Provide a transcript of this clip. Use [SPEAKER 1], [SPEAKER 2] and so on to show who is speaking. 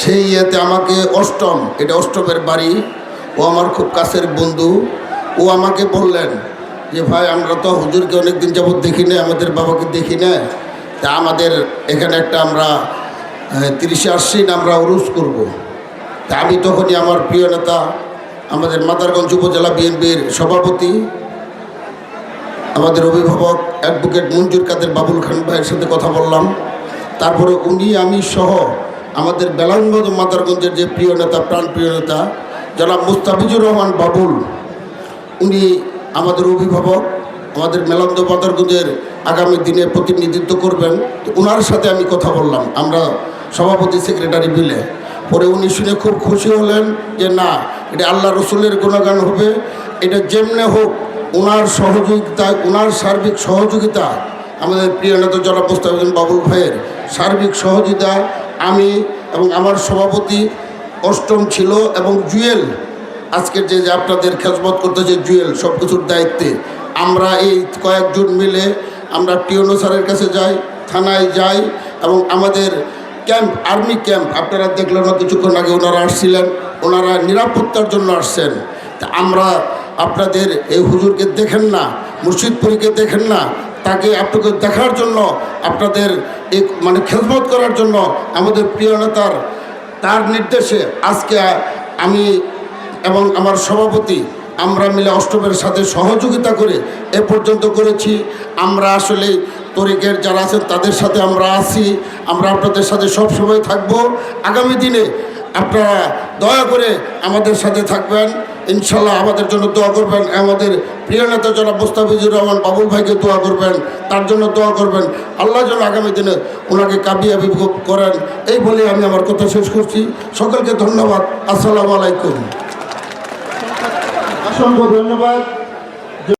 [SPEAKER 1] সেই ইয়েতে আমাকে অষ্টম, এটা অষ্টমের বাড়ি, ও আমার খুব কাছের বন্ধু, ও আমাকে বললেন যে, ভাই, আমরা তো হুজুরকে অনেক দিন যাবৎ দেখি না আমাদের বাবাকে দেখি না তা আমাদের এখানে একটা আমরা তিরিশে আশ্বিন আমরা উরুস করব। তা আমি তখনই আমার প্রিয় নেতা, আমাদের মাদারগঞ্জ উপজেলা বিএনপির সভাপতি, আমাদের অভিভাবক অ্যাডভোকেট মঞ্জুর কাদের বাবুল খান ভাইয়ের সাথে কথা বললাম তারপরে উনি, আমি সহ আমাদের বেলাঙ্গদ মাদারগঞ্জের যে প্রিয় নেতা, প্রাণ প্রিয় নেতা, জনাব মুস্তাফিজুর রহমান বাবুল, উনি আমাদের অভিভাবক, আমাদের মেলান্দ মাদারগঞ্জের আগামী দিনে প্রতিনিধিত্ব করবেন। তো ওনার সাথে আমি কথা বললাম, আমরা সভাপতি সেক্রেটারি মিলে। পরে উনি শুনে খুব খুশি হলেন যে, না, এটা আল্লাহ রসুলের গুণগান হবে। এটা যেমনে হোক ওনার সহযোগিতায় ওনার সার্বিক সহযোগিতা। আমাদের প্রিয় নেতা জনাব মুস্তাফিজুর বাবুল ভাইয়ের সার্বিক সহযোগিতা আমি এবং আমার সভাপতি অষ্টম ছিল এবং জুয়েল, আজকের যে আপনাদের খেজমত করতেছে জুয়েল সব কিছুর দায়িত্বে। আমরা এই কয়েকজন মিলে আমরা টিওনো স্যারের কাছে যাই, থানায় যাই এবং আমাদের ক্যাম্প, আর্মি ক্যাম্প, আপনারা দেখলেন না কিছুক্ষণ আগে ওনারা আসছিলেন, ওনারা নিরাপত্তার জন্য আসছেন। তা আমরা আপনাদের এই হুজুরকে দেখেন না, মুর্শিদপুরীকে দেখেন না তাকে আপনাকে দেখার জন্য, আপনাদের এই মানে খেদমত করার জন্য আমাদের প্রিয় নেতার তার নির্দেশে আজকে আমি এবং আমার সভাপতি আমরা মিলে অষ্টমের সাথে সহযোগিতা করে এ পর্যন্ত করেছি। আমরা আসলে তরিকের যারা আছেন তাদের সাথে আমরা আছি। আমরা আপনাদের সাথে সব সময় থাকব। আগামী দিনে আপনারা দয়া করে আমাদের সাথে থাকবেন। ইনশাল্লাহ আমাদের জন্য দোয়া করবেন। আমাদের প্রিয় নেতা যারা মোস্তাফিজুর রহমান বাবুল ভাইকে দোয়া করবেন। তার জন্য দোয়া করবেন। আল্লাহ যেন আগামী দিনে ওনাকে কাবিয়াবি করেন। এই বলে আমি আমার কথা শেষ করছি। সকলকে ধন্যবাদ। আসসালামু আলাইকুম।
[SPEAKER 2] অসংখ্য ধন্যবাদ।